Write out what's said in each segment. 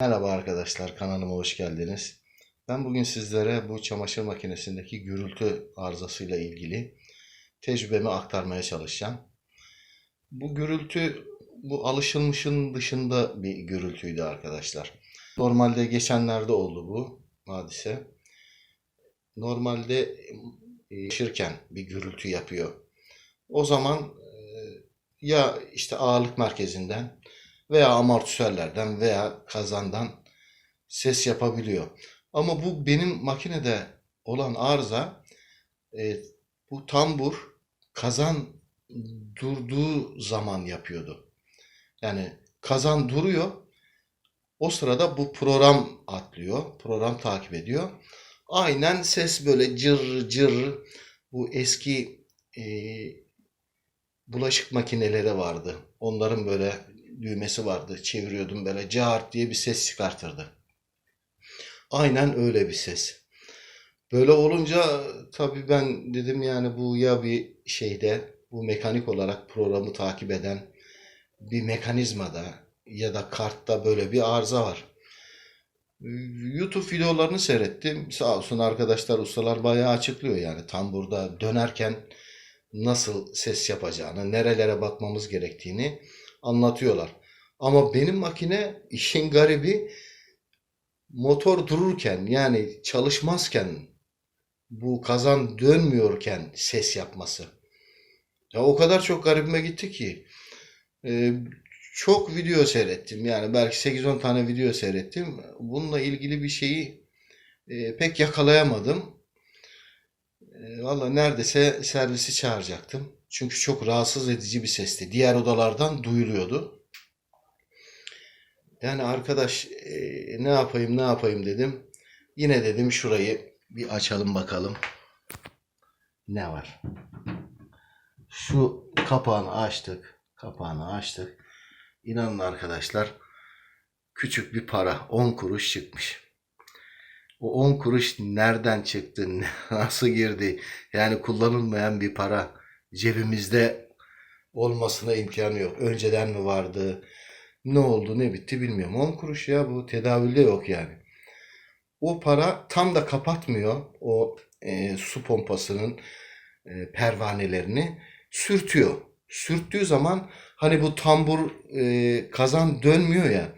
Merhaba arkadaşlar, kanalıma hoş geldiniz. Ben bugün sizlere bu çamaşır makinesindeki gürültü arızasıyla ilgili tecrübemi aktarmaya çalışacağım. Bu gürültü, bu alışılmışın dışında bir gürültüydü arkadaşlar. Normalde geçenlerde oldu bu hadise. Normalde e, yaşırken bir gürültü yapıyor. O zaman e, ya işte ağırlık merkezinden veya amortisörlerden veya kazandan ses yapabiliyor. Ama bu benim makinede olan arıza e, bu tambur kazan durduğu zaman yapıyordu. Yani kazan duruyor. O sırada bu program atlıyor. Program takip ediyor. Aynen ses böyle cır cır bu eski e, bulaşık makineleri vardı. Onların böyle düğmesi vardı. Çeviriyordum böyle cart diye bir ses çıkartırdı. Aynen öyle bir ses. Böyle olunca tabii ben dedim yani bu ya bir şeyde bu mekanik olarak programı takip eden bir mekanizmada ya da kartta böyle bir arıza var. YouTube videolarını seyrettim. Sağ olsun arkadaşlar ustalar bayağı açıklıyor yani tam burada dönerken nasıl ses yapacağını, nerelere bakmamız gerektiğini anlatıyorlar. Ama benim makine işin garibi motor dururken yani çalışmazken bu kazan dönmüyorken ses yapması. Ya o kadar çok garibime gitti ki e, çok video seyrettim. Yani belki 8-10 tane video seyrettim. Bununla ilgili bir şeyi e, pek yakalayamadım. E, Valla neredeyse servisi çağıracaktım. Çünkü çok rahatsız edici bir sesti. Diğer odalardan duyuluyordu. Yani arkadaş e, ne yapayım ne yapayım dedim. Yine dedim şurayı bir açalım bakalım. Ne var? Şu kapağını açtık. Kapağını açtık. İnanın arkadaşlar küçük bir para 10 kuruş çıkmış. O 10 kuruş nereden çıktı? Nasıl girdi? Yani kullanılmayan bir para cebimizde olmasına imkanı yok. Önceden mi vardı? Ne oldu ne bitti bilmiyorum. 10 kuruş ya bu tedavülde yok yani. O para tam da kapatmıyor o e, su pompasının e, pervanelerini sürtüyor. Sürttüğü zaman hani bu tambur e, kazan dönmüyor ya.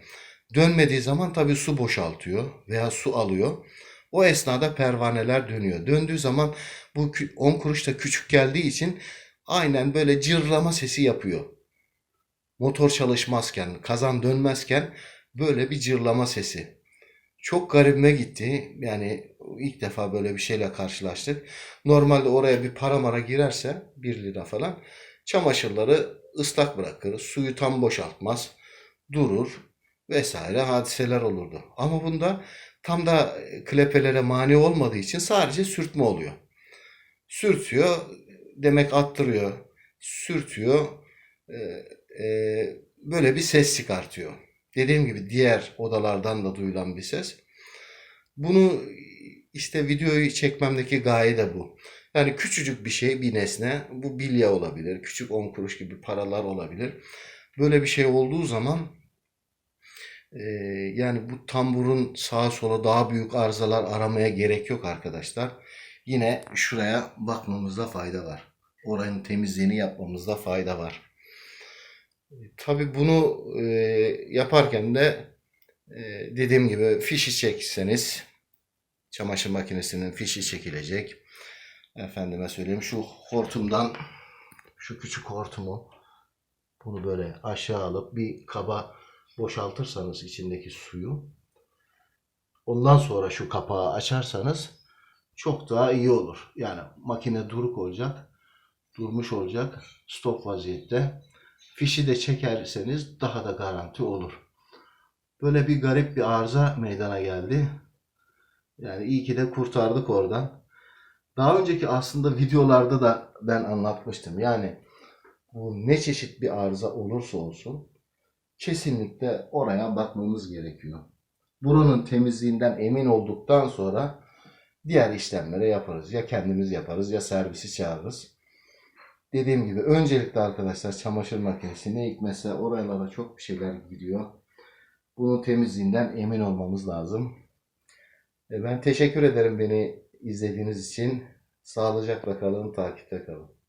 Dönmediği zaman tabii su boşaltıyor veya su alıyor. O esnada pervaneler dönüyor. Döndüğü zaman bu 10 kuruş da küçük geldiği için aynen böyle cırlama sesi yapıyor motor çalışmazken, kazan dönmezken böyle bir cırlama sesi. Çok garibime gitti. Yani ilk defa böyle bir şeyle karşılaştık. Normalde oraya bir para mara girerse 1 lira falan çamaşırları ıslak bırakır. Suyu tam boşaltmaz. Durur vesaire hadiseler olurdu. Ama bunda tam da klepelere mani olmadığı için sadece sürtme oluyor. Sürtüyor demek attırıyor. Sürtüyor. Ee, e, böyle bir ses çıkartıyor. Dediğim gibi diğer odalardan da duyulan bir ses. Bunu işte videoyu çekmemdeki gaye de bu. Yani küçücük bir şey, bir nesne, bu bilye olabilir, küçük 10 kuruş gibi paralar olabilir. Böyle bir şey olduğu zaman e, yani bu tamburun sağa sola daha büyük arızalar aramaya gerek yok arkadaşlar. Yine şuraya bakmamızda fayda var. Oranın temizliğini yapmamızda fayda var. Tabii bunu e, yaparken de e, dediğim gibi fişi çekseniz çamaşır makinesinin fişi çekilecek. Efendime söyleyeyim şu hortumdan şu küçük hortumu bunu böyle aşağı alıp bir kaba boşaltırsanız içindeki suyu ondan sonra şu kapağı açarsanız çok daha iyi olur. Yani makine duruk olacak, durmuş olacak, stop vaziyette fişi de çekerseniz daha da garanti olur. Böyle bir garip bir arıza meydana geldi. Yani iyi ki de kurtardık oradan. Daha önceki aslında videolarda da ben anlatmıştım. Yani bu ne çeşit bir arıza olursa olsun kesinlikle oraya bakmamız gerekiyor. Buranın temizliğinden emin olduktan sonra diğer işlemlere yaparız. Ya kendimiz yaparız ya servisi çağırırız. Dediğim gibi öncelikle arkadaşlar çamaşır makinesine ilk mesela oralara çok bir şeyler gidiyor. Bunun temizliğinden emin olmamız lazım. E, Ben teşekkür ederim beni izlediğiniz için. Sağlıcakla kalın, takipte kalın.